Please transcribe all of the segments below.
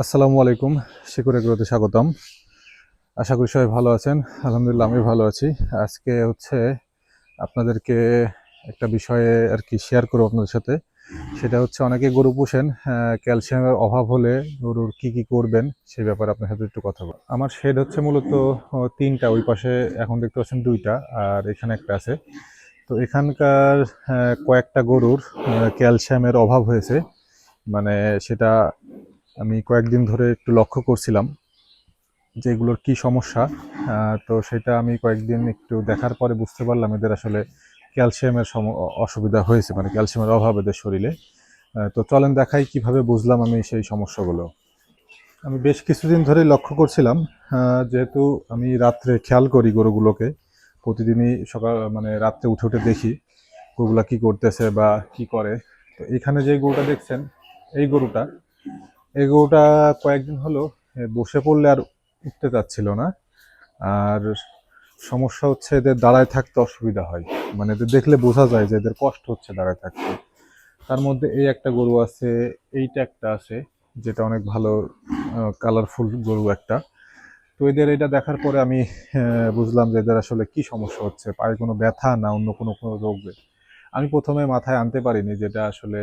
আসসালামু আলাইকুম, শিকুর এগুলোতে স্বাগতম। আশা করি সবাই ভালো আছেন। আলহামদুলিল্লাহ, আমি ভালো আছি। আজকে হচ্ছে আপনাদেরকে একটা বিষয়ে আর কি শেয়ার করব আপনাদের সাথে। সেটা হচ্ছে অনেকে গরু পোষেন ক্যালসিয়ামের অভাব হলে গরুর কি কি করবেন সেই ব্যাপারে আপনার সাথে একটু কথা বল আমার শেড হচ্ছে মূলত তিনটা, ওই পাশে এখন দেখতে পাচ্ছেন দুইটা, আর এখানে একটা আছে। তো এখানকার কয়েকটা গরুর ক্যালসিয়ামের অভাব হয়েছে। মানে সেটা আমি কয়েকদিন ধরে একটু লক্ষ্য করছিলাম যে এগুলোর কী সমস্যা তো সেটা আমি কয়েকদিন একটু দেখার পরে বুঝতে পারলাম এদের আসলে ক্যালসিয়ামের সম- অসুবিধা হয়েছে মানে ক্যালসিয়ামের অভাব এদের শরীরে। তো চলেন দেখাই কীভাবে বুঝলাম আমি সেই সমস্যাগুলো। আমি বেশ কিছুদিন ধরেই লক্ষ্য করছিলাম যেহেতু আমি রাত্রে খেয়াল করি গরুগুলোকে, প্রতিদিনই সকাল মানে রাত্রে উঠে উঠে দেখি গরুগুলা কি করতেছে বা কি করে। তো এখানে যে গরুটা দেখছেন, এই গরুটা এই গরুটা কয়েকদিন হলো বসে পড়লে আর উঠতে চাচ্ছিল না। আর সমস্যা হচ্ছে এদের দাঁড়ায় থাকতে অসুবিধা হয়। মানে এদের দেখলে বোঝা যায় যে এদের কষ্ট হচ্ছে দাঁড়ায় থাকতে। তার মধ্যে এই একটা গরু আছে, এইটা একটা আছে, যেটা অনেক ভালো কালারফুল গরু একটা। তো এদের এটা দেখার পরে আমি বুঝলাম যে এদের আসলে কি সমস্যা হচ্ছে, পায়ে কোনো ব্যথা না অন্য কোনো কোনো রোগ? আমি প্রথমে মাথায় আনতে পারিনি যেটা আসলে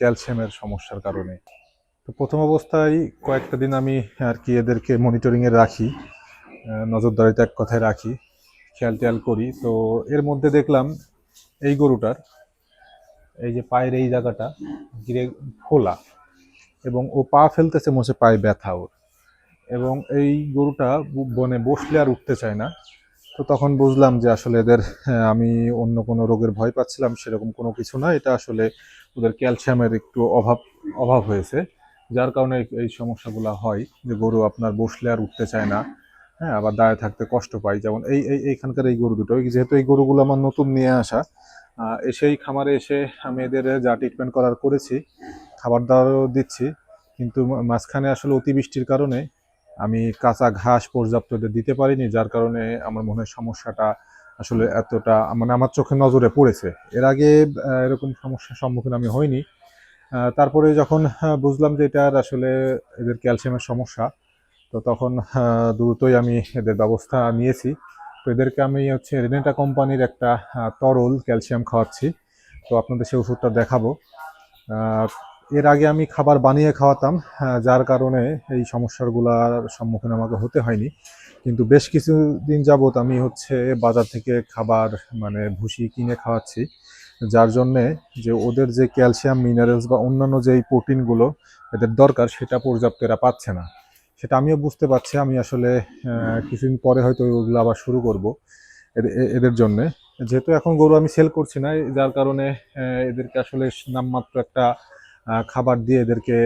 ক্যালসিয়ামের সমস্যার কারণে। তো প্রথম অবস্থায় কয়েকটা দিন আমি আর কি এদেরকে মনিটরিংয়ে রাখি নজরদারিতে এক কথায় রাখি খেয়াল টেয়াল করি। তো এর মধ্যে দেখলাম এই গরুটার এই যে পায়ের এই জায়গাটা গিরে ফোলা এবং ও পা ফেলতেছে হচ্ছে পায়ে ব্যথা ওর। এবং এই গরুটা বনে বসলে আর উঠতে চায় না। তো তখন বুঝলাম যে আসলে এদের হ্যাঁ, আমি অন্য কোনো রোগের ভয় পাচ্ছিলাম সেরকম কোনো কিছু না। এটা আসলে ওদের ক্যালসিয়ামের একটু অভাব অভাব হয়েছে। যার কারণে এই- সমস্যাগুলো হয়, যে গরু আপনার বসলে আর উঠতে চায় না হ্যাঁ আবার দাঁড়িয়ে থাকতে কষ্ট পায়। যেমন এই এই এইখানকার এই গরু দুটো যেহেতু এই গরুগুলো আমার নতুন নিয়ে আসা এসেই খামারে এসে আমি এদের যা ট্রিটমেন্ট করার করেছি, খাবার দাবারও দিচ্ছি, কিন্তু মাঝখানে আসলে অতিবৃষ্টির কারণে আমি কাঁচা ঘাস পর্যাপ্ত দিতে পারিনি, যার কারণে আমার মনে হয় সমস্যাটা আসলে এতটা মানে আমার চোখে নজরে পড়েছে। এর আগে এরকম সমস্যার সম্মুখীন আমি হইনি তারপরে যখন বুঝলাম যে এটার আসলে এদের ক্যালসিয়ামের সমস্যা, তো তখন দ্রুতই আমি এদের ব্যবস্থা নিয়েছি। তো এদেরকে আমি হচ্ছে রেনেটা কোম্পানির একটা তরল ক্যালসিয়াম খাওয়াচ্ছি। তো আপনাদের সেই ওষুধটা দেখাবো। এর আগে আমি খাবার বানিয়ে খাওয়াতাম যার কারণে এই সমস্যাগুলোর সম্মুখীন আমাকে হতে হয়নি। কিন্তু বেশ কিছুদিন যাবত আমি হচ্ছে বাজার থেকে খাবার মানে ভুসি কিনে খাওয়াচ্ছি। যার জন্যে যে ওদের যে ক্যালসিয়াম, মিনারেলস বা অন্যান্য যেই প্রোটিনগুলো এদের দরকার, সেটা পর্যাপ্ত এরা পাচ্ছে না। সেটা আমিও বুঝতে পারছি। আমি আসলে কিছুদিন পরে হয়তো ওগুলো আবার শুরু করব এদের জন্যে। যেহেতু এখন গরু আমি সেল করছি না, যার কারণে এদেরকে আসলে নামমাত্র একটা খাবার দিয়ে এদেরকে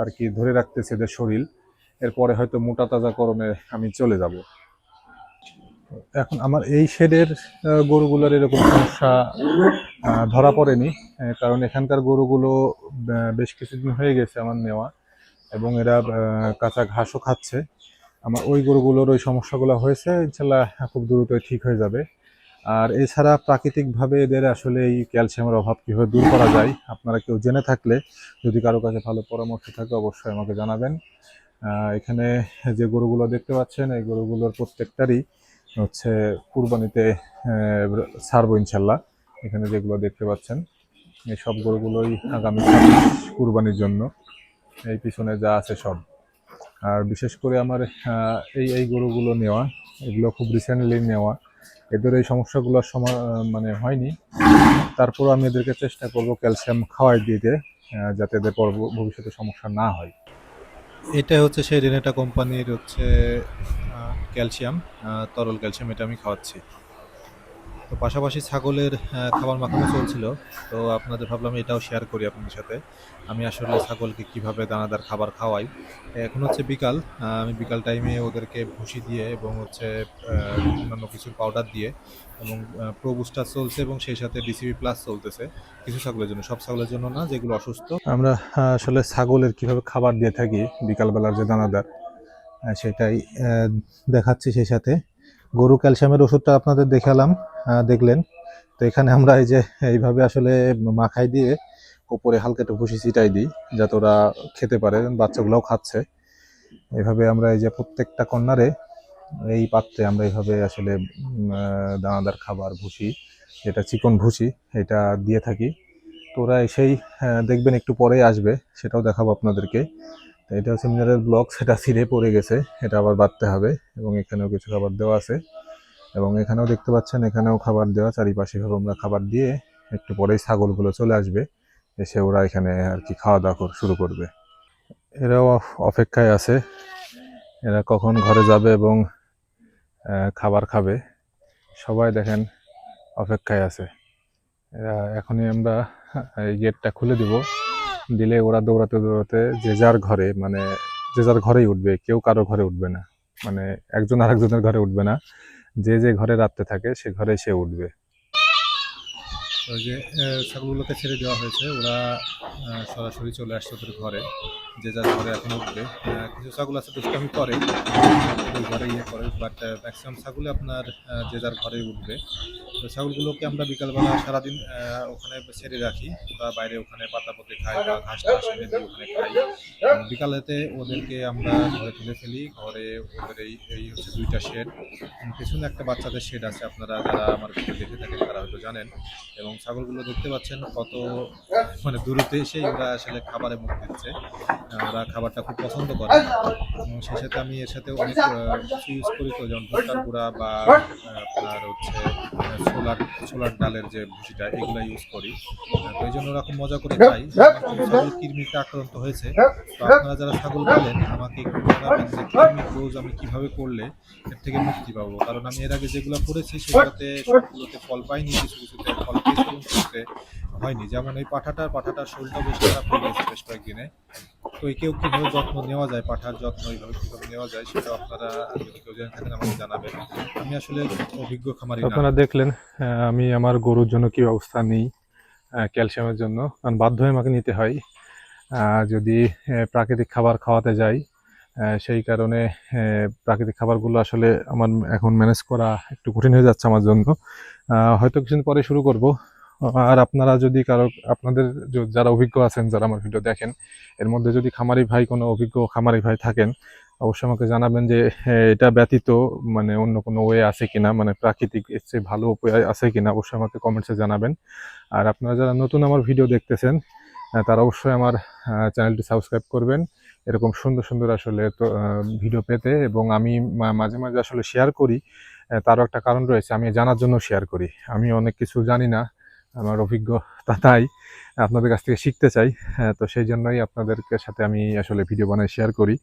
আর কি ধরে রাখতেছে এদের শরীর। এরপরে হয়তো মোটা তাজাকরণে আমি চলে যাব। এখন আমার এই শেডের গরুগুলোর এরকম সমস্যা ধরা পড়েনি কারণ এখানকার গরুগুলো বেশ কিছুদিন হয়ে গেছে আমার নেওয়া, এবং এরা কাঁচা ঘাসও খাচ্ছে। আমার ওই গরুগুলোর ওই সমস্যাগুলো হয়েছে, ইনশাল্লাহ খুব দ্রুতই ঠিক হয়ে যাবে। আর এছাড়া প্রাকৃতিকভাবে এদের আসলে এই ক্যালসিয়ামের অভাব কীভাবে দূর করা যায়, আপনারা কেউ জেনে থাকলে, যদি কারও কাছে ভালো পরামর্শ থাকে, অবশ্যই আমাকে জানাবেন। এখানে যে গরুগুলো দেখতে পাচ্ছেন, এই গরুগুলোর প্রত্যেকটারই হচ্ছে কুরবানিতে ছাড়বো ইনশাল্লাহ। এখানে যেগুলো দেখতে পাচ্ছেন, এই সব গরুগুলোই আগামী কুরবানির জন্য। এই পিছনে যা আছে সব। আর বিশেষ করে আমার এই এই গরুগুলো নেওয়া, এগুলো খুব রিসেন্টলি নেওয়া। এদের এই সমস্যাগুলোর সময় মানে হয়নি। তারপর আমি এদেরকে চেষ্টা করব ক্যালসিয়াম খাওয়াই দিতে যাতে এদের ভবিষ্যতে সমস্যা না হয়। এটা হচ্ছে সেই রেনেটা কোম্পানির হচ্ছে ক্যালসিয়াম তরল ক্যালসিয়াম এটা আমি খাওয়াচ্ছি। তো পাশাপাশি ছাগলের খাবার মাখানো চলছিল, তো আপনাদের ভাবলাম এটাও শেয়ার করি আপনাদের সাথে। আমি আসলে ছাগলকে কীভাবে দানাদার খাবার খাওয়াই। এখন হচ্ছে বিকাল আমি বিকাল টাইমে ওদেরকে ভুসি দিয়ে এবং হচ্ছে অন্যান্য কিছু পাউডার দিয়ে এবং প্রো বুস্টার চলছে এবং সেই সাথে ডিসিবি প্লাস চলতেছে। কিছু ছাগলের জন্য, সব ছাগলের জন্য না, যেগুলো অসুস্থ। আমরা আসলে ছাগলের কীভাবে খাবার দিয়ে থাকি বিকালবেলার যে দানাদার সেটাই দেখাচ্ছি সেই সাথে। গরু ক্যালসিয়ামের ওষুধটা আপনাদের দেখালাম দেখলেন। তো এখানে আমরা এই যে, এইভাবে আসলে মাখাই দিয়ে উপরে হালকা একটু ভুসি ছিটাই দিই, যাতে ওরা খেতে পারে, বাচ্চাগুলোও খাচ্ছে। এইভাবে আমরা এই যে প্রত্যেকটা কর্নারে এই পাত্রে আমরা এইভাবে আসলে দানাদার খাবার, ভুসি, যেটা চিকন ভুসি, এটা দিয়ে থাকি। তো ওরা এসেই দেখবেন একটু পরেই আসবে, সেটাও দেখাবো আপনাদেরকে। এটা হচ্ছে মিনারেল ব্লক, সেটা ছিঁড়ে পড়ে গেছে, এটা আবার বাঁধতে হবে এবং এখানেও কিছু খাবার দেওয়া আছে। এবং এখানেও দেখতে পাচ্ছেন, এখানেও খাবার দেওয়া, চারিপাশে ভাবে আমরা খাবার দিয়ে একটু পরেই ছাগলগুলো চলে আসবে, এসে ওরা এখানে আর কি খাওয়া দাওয়া শুরু করবে। এরাও অপেক্ষায় আছে, এরা কখন ঘরে যাবে এবং খাবার খাবে, সবাই দেখেন অপেক্ষায় আছে। এরা এখনই আমরা এই গেটটা খুলে দিব। দিলে ওরা দৌড়াতে দৌড়াতে যে যার ঘরে মানে যে যার ঘরেই উঠবে, কেউ কারও ঘরে উঠবে না। মানে একজন আরেকজনের ঘরে উঠবে না। যে যে ঘরে রাত্রে থাকে, সে ঘরে সে উঠবে। ওই যে ছাগলগুলোকে ছেড়ে দেওয়া হয়েছে, ওরা সরাসরি চলে আসছে ওদের ঘরে। যে যার ঘরে এখন উঠবে। কিছু ছাগল আছে দুষ্টামি করে। ঘরে ইয়ে করে বাট ম্যাক্সিমাম ছাগলে আপনার যে যার ঘরে উঠবে। তো ছাগলগুলোকে আমরা বিকালবেলা সারাদিন ওখানে ছেড়ে রাখি বা বাইরে ওখানে পাতা পতে খাই বা ঘাস টাস ওখানে খাই। বিকালেতে ওদেরকে আমরা ঘরে তুলে ফেলি। ঘরে ওদের এই এই হচ্ছে দুইটা শেড পেছনে একটা বাচ্চাদের শেড আছে, আপনারা যারা আমার ভিডিও দেখে থাকেন তারা হয়তো জানেন। এবং ছাগলগুলো দেখতে পাচ্ছেন কত মানে দূরতে এসেই ওরা আসলে খাবারে মুখ দিচ্ছে। ওরা খাবারটা খুব পছন্দ করে। এবং সেই সাথে আমি এর সাথে অনেক ইউজ করি তো যেমন ভুট্টার গুঁড়া বা আপনার হচ্ছে সোলার সোলার ডালের যে ভুসিটা, এগুলো ইউজ করি। তো এই জন্য ওরা খুব মজা করে খাই ছাগল কৃমিতে আক্রান্ত হয়েছে। তো আপনারা যারা ছাগল পালেন, আমাকে একটু জানাবেন যে কৃমির ডোজ আমি কীভাবে করলে এর থেকে মুক্তি পাবো? কারণ আমি এর আগে যেগুলো করেছি, সেগুলোতে সবগুলোতে ফল পাইনি, কিছু কিছুতে ফল পেয়েছি হয়নি। যেমন এই পাঠাটার পাঠাটার শরীরটা বেশ খারাপ হয়ে গেছে বেশ কয়েকদিনে। একেও কীভাবে যত্ন নেওয়া যায়, পাঠার যত্ন এইভাবে কীভাবে নেওয়া যায়, সেটা আপনারা যদি কেউ জেনে থাকেন আমাকে জানাবেন। আমি আসলে অভিজ্ঞ খামারি আপনারা দেখলেন আমি আমার গরুর জন্য কি ব্যবস্থা নিই ক্যালসিয়ামের জন্য। কারণ বাধ্য হয়ে আমাকে নিতে হয়। যদি প্রাকৃতিক খাবার খাওয়াতে যাই সেই কারণে প্রাকৃতিক খাবারগুলো আসলে আমার এখন ম্যানেজ করা একটু কঠিন হয়ে যাচ্ছে আমার জন্য। হয়তো কিছুদিন পরে শুরু করব। আর আপনারা যদি কারও, আপনাদের যারা অভিজ্ঞ আছেন, যারা আমার ভিডিও দেখেন, এর মধ্যে যদি খামারি ভাই কোনো অভিজ্ঞ খামারি ভাই থাকেন, অবশ্যই আমাকে জানাবেন যে এটা ব্যতীত মানে অন্য কোনো ওয়ে আছে কিনা মানে প্রাকৃতিক এর চেয়ে ভালো উপায় আছে কিনা, অবশ্যই আমাকে কমেন্টসে জানাবেন। আর আপনারা যারা নতুন আমার ভিডিও দেখতেছেন তারা অবশ্যই আমার চ্যানেলটি সাবস্ক্রাইব করবেন। এরকম সুন্দর সুন্দর আসলে তো ভিডিও পেতে এবং আমি মাঝে মাঝে আসলে শেয়ার করি। তারও একটা কারণ রয়েছে, আমি জানার জন্য শেয়ার করি। আমি অনেক কিছু জানি না আমার অভিজ্ঞতা তাই আপনাদের কাছ থেকে শিখতে চাই আহ, তো সেই জন্যই আপনাদেরকে সাথে আমি আসলে ভিডিও বানাই শেয়ার করি।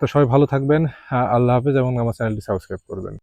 তো সবাই ভালো থাকবেন আল্লাহ হাফেজ এবং আমার চ্যানেলটি সাবস্ক্রাইব করবেন।